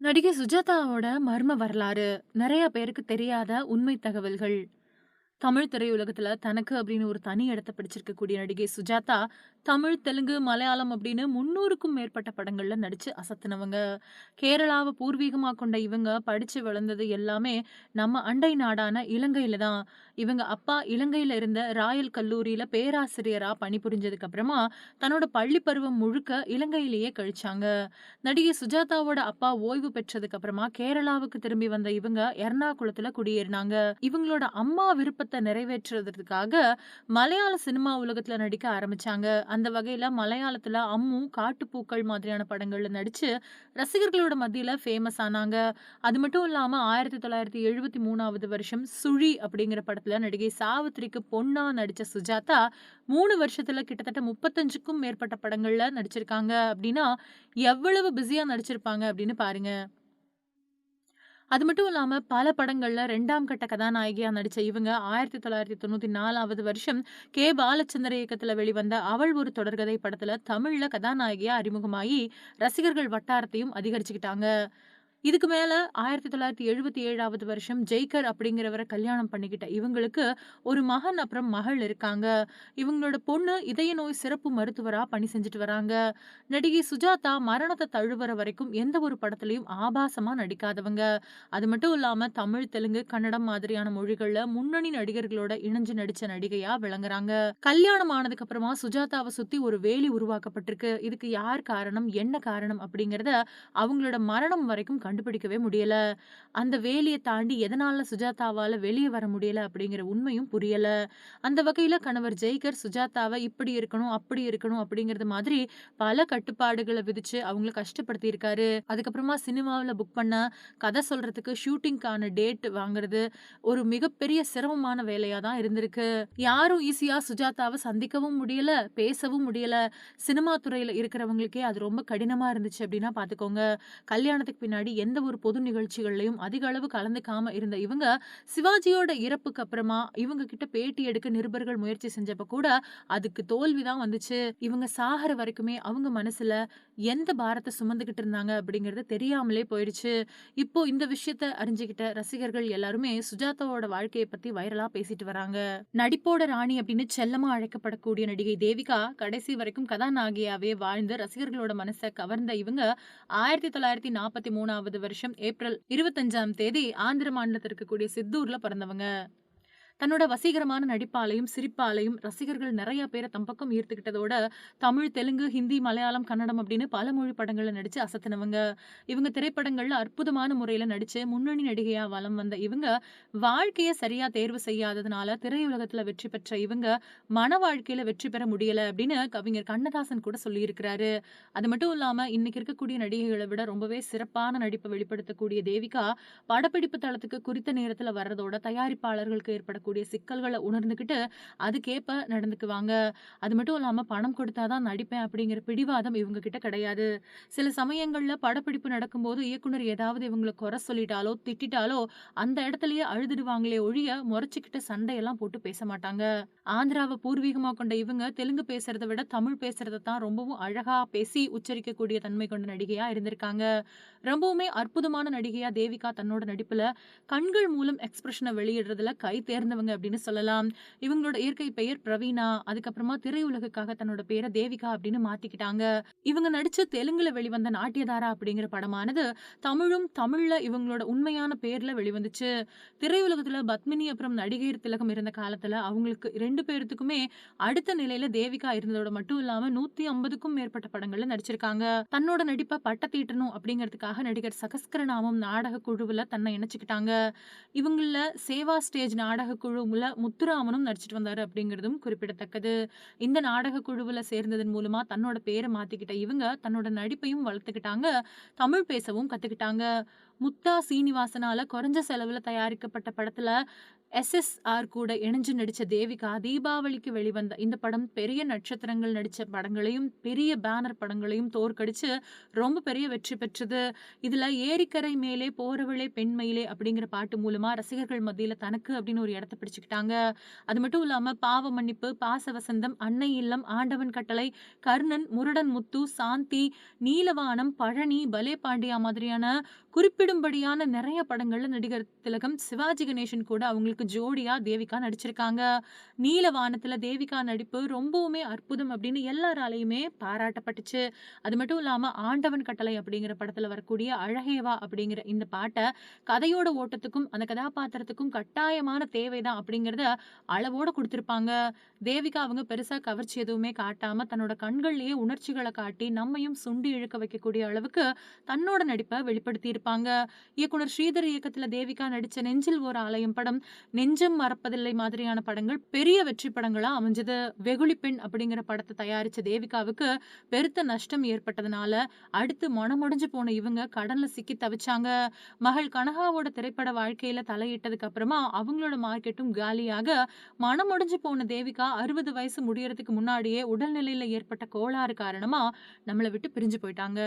நடிகை சுஜாதாவோட மர்ம வரலாறு நிறைய பேருக்கு தெரியாத உண்மை தகவல்கள். தமிழ் திரையுலகத்துல தனக்கு அப்படின்னு ஒரு தனி இடத்த பிடிச்சிருக்கக்கூடிய நடிகை சுஜாதா, தமிழ், தெலுங்கு, மலையாளம் அப்படின்னு 300க்கும் மேற்பட்ட படங்கள்ல நடிச்சு அசத்துனவங்க. கேரளாவை பூர்வீகமாக கொண்ட இவங்க படிச்சு வளர்ந்தது எல்லாமே நம்ம அண்டை நாடான இலங்கையில தான். இவங்க அப்பா இலங்கையில் இருந்த ராயல் கல்லூரியில் பேராசிரியராக பணிபுரிஞ்சதுக்கு அப்புறமா, தன்னோட பள்ளி பருவம் முழுக்க இலங்கையிலேயே கழிச்சாங்க. நடிகை சுஜாதாவோட அப்பா ஓய்வு பெற்றதுக்கு அப்புறமா கேரளாவுக்கு திரும்பி வந்த இவங்க எர்ணாகுளத்துல குடியேறினாங்க. இவங்களோட அம்மா விருப்பத்தை நிறைவேற்றுறதுக்காக மலையாள சினிமா உலகத்துல நடிக்க ஆரம்பிச்சாங்க. அந்த வகையில மலையாளத்துல அம்மு, காட்டுப்பூக்கள் மாதிரியான படங்கள்ல நடிச்சு ரசிகர்களோட மத்தியில ஃபேமஸ் ஆனாங்க. அது மட்டும் இல்லாம 1973வது வருஷம் சுழி அப்படிங்கிற படத்துல நடிகை சாவித்ரிக்கு பொண்ணா நடிச்ச சுஜாதா, மூணு வருஷத்துல கிட்டத்தட்ட 35க்கும் மேற்பட்ட படங்கள்ல நடிச்சிருக்காங்க அப்படின்னா, எவ்வளவு பிஸியா நடிச்சிருப்பாங்க அப்படின்னு பாருங்க. அது மட்டும் இல்லாம பல படங்கள்ல ரெண்டாம் கட்ட கதாநாயகியா நடிச்ச இவங்க 1994வது வருஷம் கே. பாலச்சந்தர் இயக்கத்துல வெளிவந்த அவள் ஒரு தொடர்கதை படத்துல தமிழ்ல கதாநாயகியா அறிமுகமாயி, ரசிகர்கள் வட்டாரத்தையும் அதிகரிச்சுக்கிட்டாங்க. இதுக்கு மேல 1977வது வருஷம் ஜெய்கர் அப்படிங்கிறவரை கல்யாணம் பண்ணிக்கிட்ட இவங்களுக்கு ஒரு மகன் அப்புறம் மகள் இருக்காங்க. இவங்களோட பொண்ணு இதய நோய் சிறப்பு மருத்துவரா பணி செஞ்சுட்டு வராங்க. நடிகை சுஜாதா மரணத்தை தழுவுற வரைக்கும் எந்த ஒரு படத்துலையும் ஆபாசமா நடிக்காதவங்க. அது மட்டும் இல்லாம தமிழ், தெலுங்கு, கன்னடம் மாதிரியான மொழிகள்ல முன்னணி நடிகர்களோட இணைஞ்சு நடிச்ச நடிகையா விளங்குறாங்க. கல்யாணம் ஆனதுக்கு அப்புறமா சுஜாதாவை சுத்தி ஒரு வேலி உருவாக்கப்பட்டிருக்கு. இதுக்கு யார் காரணம்? என்ன காரணம்? அப்படிங்கிறத அவங்களோட மரணம் வரைக்கும் கண்டுபிடிக்கவே முடியல. அந்த வேலியை தாண்டி எதனால சுஜாதாவால வெளியே வர முடியல அப்படிங்கிற உண்மையும் புரியல. அந்த வகையில கணவர் ஜெய்கர் சுஜாதாவை இப்படி இருக்கணும், அப்படி இருக்கணும் அப்படிங்கிறது மாதிரி பல கட்டுப்பாடுகளை விதிச்சு அவங்கள கஷ்டப்படுத்தியிருக்காரு. அதுக்கப்புறமா சினிமாவில் புக் பண்ண கதை சொல்றதுக்கு ஷூட்டிங்க்கான டேட் வாங்குறது ஒரு மிகப்பெரிய சிரமமான வேலையா தான் இருந்திருக்கு. யாரும் ஈஸியா சுஜாதாவை சந்திக்கவும் முடியல, பேசவும் முடியல. சினிமா துறையில இருக்கிறவங்களுக்கே அது ரொம்ப கடினமா இருந்துச்சு அப்படின்னா பார்த்துக்கோங்க. கல்யாணத்துக்கு பின்னாடி எந்த ஒரு பொது நிகழ்ச்சிகள்லையும் அதிக அளவு கலந்துக்காம இருந்த இவங்க, சிவாஜியோட இறப்புக்கு அப்புறமா இவங்க கிட்ட பேட்டி எடுக்க நிருபர்கள் முயற்சி செஞ்சப்ப கூட அதுக்கு தோல்வி தான் வந்துச்சு. இவங்க சாகிற வரைக்குமே அவங்க மனசுல எந்த பாரத்தை சுமந்துகிட்டு இருந்தாங்க அப்படிங்கிறது தெரியாமலே போயிடுச்சு. இப்போ இந்த விஷயத்த அறிஞ்சுக்கிட்ட ரசிகர்கள் எல்லாருமே சுஜாதாவோட வாழ்க்கையை பத்தி வைரலா பேசிட்டு வராங்க. நடிப்போட ராணி அப்படின்னு செல்லமா அழைக்கப்படக்கூடிய நடிகை தேவிகா கடைசி வரைக்கும் கதாநாயகியாவே வாழ்ந்து ரசிகர்களோட மனசை கவர்ந்த இவங்க ஆயிரத்தி தொள்ளாயிரத்தி நாற்பத்தி மூணாவது 1943வது வருஷம் ஏப்ரல் 25ஆம் தேதி ஆந்திர மாநிலத்திற்கு இருக்கக்கூடிய சித்தூர்ல பிறந்தவங்க. தன்னோட வசீகரமான நடிப்பாலையும் சிரிப்பாலையும் ரசிகர்கள் நிறைய பேரை தம் பக்கம் ஈர்த்துக்கிட்டதோட, தமிழ், தெலுங்கு, ஹிந்தி, மலையாளம், கன்னடம் அப்படின்னு பல மொழி படங்கள்ல நடிச்சு அசத்துனவங்க. இவங்க திரைப்படங்கள்ல அற்புதமான முறையில நடிச்சு முன்னணி நடிகையா வலம் வந்த இவங்க, வாழ்க்கைய சரியா தேர்வு செய்யாததுனால திரையுலகத்துல வெற்றி பெற்ற இவங்க, மன வாழ்க்கையில வெற்றி பெற முடியல அப்படின்னு கவிஞர் கண்ணதாசன் கூட சொல்லியிருக்கிறாரு. அது மட்டும் இல்லாம இன்னைக்கு இருக்கக்கூடிய நடிகைகளை விட ரொம்பவே சிறப்பான நடிப்பை வெளிப்படுத்தக்கூடிய தேவிகா, படப்பிடிப்பு தளத்துக்கு குறித்த நேரத்துல வர்றதோட தயாரிப்பாளர்களுக்கு ஏற்படக்கூடிய சிக்கல்களை உணர்ந்துகிட்டு அதுக்கேற்ப நடந்துக்குவாங்க. அது மட்டும் இல்லாம பணம் கொடுத்தாதான் நடிப்பேன் அப்படிங்கிற பிடிவாதம் இவங்க கிட்ட கிடையாது. சில சமயங்கள்ல படப்பிடிப்பு நடக்கும்போது இயக்குனர் ஏதாவது இவங்கள குறை சொல்லிட்டாலோ, திட்டிட்டாலோ அந்த இடத்துலயே அழுதுடுவாங்களே ஒழிய முறைச்சுக்கிட்டு சண்டையெல்லாம் போட்டு பேச மாட்டாங்க. ஆந்திராவை பூர்வீகமா கொண்ட இவங்க தெலுங்கு பேசுறத விட தமிழ் பேசுறத தான் ரொம்பவும் அழகா பேசி உச்சரிக்கக்கூடிய தன்மை கொண்ட நடிகையா இருந்திருக்காங்க. ரொம்பவுமே அற்புதமான நடிகையா தேவிகா தன்னோட நடிப்புல கண்கள் மூலம் எக்ஸ்பிரஷனை வெளியிடுறதுல கை தேர்ந்தவங்க அப்படின்னு சொல்லலாம். இவங்களோட இயற்கை பெயர் பிரவீனா அதுக்கப்புறமா திரையுலகுக்காக தன்னோட பேரை தேவிகா அப்படின்னு மாத்திக்கிட்டாங்க. இவங்க நடிச்ச தெலுங்குல வெளிவந்த நாட்டியதாரா அப்படிங்கிற படமானது தமிழும், தமிழ்ல இவங்களோட உண்மையான பேர்ல வெளிவந்துச்சு. திரையுலகத்துல பத்மினி அப்புறம் நடிகையர் திலகம் இருந்த காலத்துல அவங்களுக்கு ரெண்டு பேர்த்துக்குமே அடுத்த நிலையில தேவிகா இருந்ததோட மட்டும் இல்லாம 150க்கும் மேற்பட்ட படங்கள்ல நடிச்சிருக்காங்க. தன்னோட நடிப்ப பட்டத்தீட்டணும் அப்படிங்கிறதுக்காக நடிகர் சகஸ்கரநாமம் நாடக குழுவுல தன்னை இணைச்சுக்கிட்டாங்க. இவங்கள சேவா ஸ்டேஜ் நாடக குழுவில் முத்துராமனும் நடிச்சிட்டு வந்தாரு அப்படிங்கிறதும் குறிப்பிடத்தக்கது. இந்த நாடக குழுவுல சேர்ந்ததன் மூலமா தன்னோட பேரை மாத்திக்கிட்ட இவங்க தன்னோட நடிப்பையும் வளர்த்துக்கிட்டாங்க. தமிழ் பேசவும் கத்துக்கிட்டாங்க. முத்தா சீனிவாசனால குறைஞ்ச செலவுல தயாரிக்கப்பட்ட படத்துல எஸ்.எஸ்.ஆர் கூட இணைஞ்சு நடிச்ச தேவிகா, தீபாவளிக்கு வெளிவந்த இந்த படம் பெரிய நட்சத்திரங்கள் நடித்த படங்களையும், பெரிய பேனர் படங்களையும் தோற்கடிச்சு ரொம்ப பெரிய வெற்றி பெற்றது. இதில் "ஏரிக்கரை மேலே போறவளே பெண்மயிலே" அப்படிங்கிற பாட்டு மூலமா ரசிகர்கள் மத்தியில தனக்கு அப்படின்னு ஒரு இடத்த பிடிச்சிக்கிட்டாங்க அது மட்டும் இல்லாம "பாவ மன்னிப்பு", "பாசவசந்தம்", "அன்னை இல்லம்", "ஆண்டவன் கட்டளை", "கர்ணன்", "முரடன் முத்து", "சாந்தி", "நீலவானம்", "பழனி", "பலே பாண்டியா" மாதிரியான குறிப்பிட்ட குறிப்பிடும்படியான நிறைய படங்கள்ல நடிகர் திலகம் சிவாஜி கணேசன் கூட அவங்களுக்கு ஜோடியா தேவிகா நடிச்சிருக்காங்க. "நீலவானத்துல" தேவிகா நடிப்பு ரொம்பவுமே அற்புதம் அப்படின்னு எல்லாராலையுமே பாராட்டப்பட்டுச்சு. அது மட்டும் இல்லாம "ஆண்டவன் கட்டளை" அப்படிங்கிற படத்துல வரக்கூடிய அழகேவா அப்படிங்கிற இந்த பாட்டை கதையோட ஓட்டத்துக்கும், அந்த கதாபாத்திரத்துக்கும் கட்டாயமான தேவை தான் அப்படிங்கிறத அளவோட கொடுத்துருப்பாங்க தேவிகா அவங்க பெருசா கவர்ச்சி எதுவுமே காட்டாம தன்னோட கண்கள்லயே உணர்ச்சிகளை காட்டி நம்மையும் சுண்டி இழுக்க வைக்கக்கூடிய அளவுக்கு தன்னோட நடிப்ப வெளிப்படுத்தியிருப்பாங்க. இயக்குனர் ஸ்ரீதர் இயக்கத்தில் தேவிகா நடித்த "நெஞ்சில் ஓர் ஆலயம்" படம், "நெஞ்சம் மறப்பதில்லை" மாதிரியான படங்கள் பெரிய வெற்றி படங்களா அமைஞ்சது. "வெகுளி பெண்" அப்படிங்கிற படத்தை தயாரிச்ச தேவிகாவுக்கு பெருத்த நஷ்டம் ஏற்பட்டதுனால, அடுத்து மனமுடைஞ்சு போன இவங்க கடன்ல சிக்கி தவிச்சாங்க. மகள் கனகாவோட திரைப்பட வாழ்க்கையில தலையிட்டதுக்கு அப்புறமா அவங்களோட மார்க்கெட்டும் காலியாக, மனமுடைஞ்சு போன தேவிகா 60 வயசு முடியறதுக்கு முன்னாடியே உடல்நிலையில் ஏற்பட்ட கோளாறு காரணமா நம்மளை விட்டு பிரிஞ்சு போயிட்டாங்க.